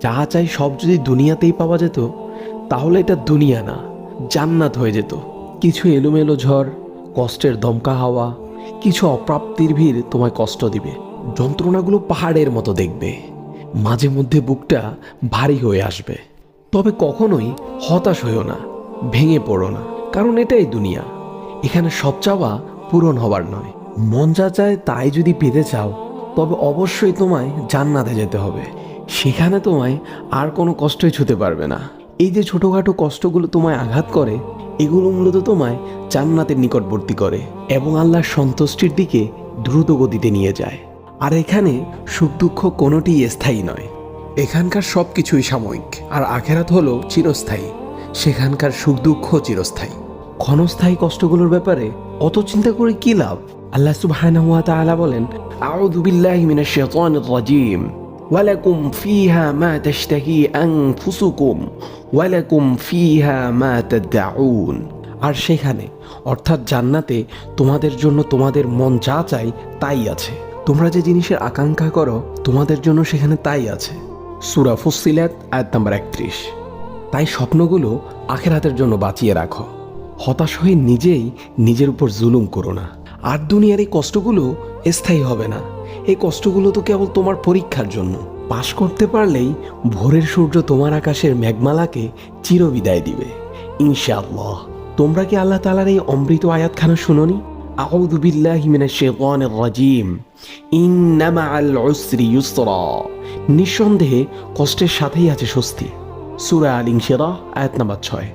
যা চাই সব যদি দুনিয়াতেই পাওয়া যেত, তাহলে এটা দুনিয়া না, জান্নাত হয়ে যেত। কিছু এলোমেলো ঝড়, কষ্টের দমকা হাওয়া, কিছু অপ্রাপ্তির ভিড় তোমায় কষ্ট দিবে। যন্ত্রণাগুলো পাহাড়ের মতো দেখবে। মাঝে মধ্যে বুকটা ভারী হয়ে আসবে। তবে কখনোই হতাশ হইও না, ভেঙে পড়ো না, কারণ এটাই দুনিয়া। এখানে সব চাওয়া পূরণ হবার নয়। মন যা চায় তাই যদি পেতে চাও, তবে অবশ্যই তোমায় জান্নাতে যেতে হবে। সেখানে তোমায় আর কোনো কষ্টই ছুতে পারবে না। এই যে ছোটোখাটো কষ্টগুলো তোমায় আঘাত করে, এগুলো মূলত তোমায় জান্নাতের নিকটবর্তী করে এবং আল্লাহর সন্তুষ্টির দিকে দ্রুত গতিতে নিয়ে যায়। আর এখানে সুখ দুঃখ কোনোটিই স্থায়ী নয়। এখানকার সব কিছুই সাময়িক, আর আখেরাত হলো চিরস্থায়ী। সেখানকার সুখ দুঃখ চিরস্থায়ী। ক্ষণস্থায়ী কষ্টগুলোর ব্যাপারে অত চিন্তা করে কি লাভ? আল্লাহ তাআলা বলেন, আউযু বিল্লাহি মিনাশ শাইতানির রাজীম। ওয়ালাকুম ফিহা মা তাশতাহি আনফুসুকুম ওয়ালাকুম ফিহা মা তাদউন আর সেখানে, অর্থাৎ জান্নাতে, তোমাদের জন্য তোমাদের মন যা চাই তাই আছে। তোমরা যে জিনিসের আকাঙ্ক্ষা করো, তোমাদের জন্য সেখানে তাই আছে। সুরা ফুসিলাত আয়াত নাম্বার একত্রিশ। তাই স্বপ্নগুলো আখেরাতের জন্য বাঁচিয়ে রাখো। হতাশ হয়ে নিজেই নিজের উপর জুলুম করো না। আর দুনিয়ার এই কষ্টগুলো স্থায়ী হবে না। এই কষ্টগুলো তো কেবল তোমার পরীক্ষার জন্য। পাশ করতে পারলেই ভোরের সূর্য তোমার আকাশের মেঘমালাকে চিরবিদায় দিবে। ইনশাআল্লাহ। তোমরা কি আল্লাহ তালার এই অমৃত আয়াতখানা শুনোনি? নিঃসন্দেহে কষ্টের সাথেই আছে স্বস্তি। সূরা আল ইনশিরাহ আয়াত নাম্বার ছয়।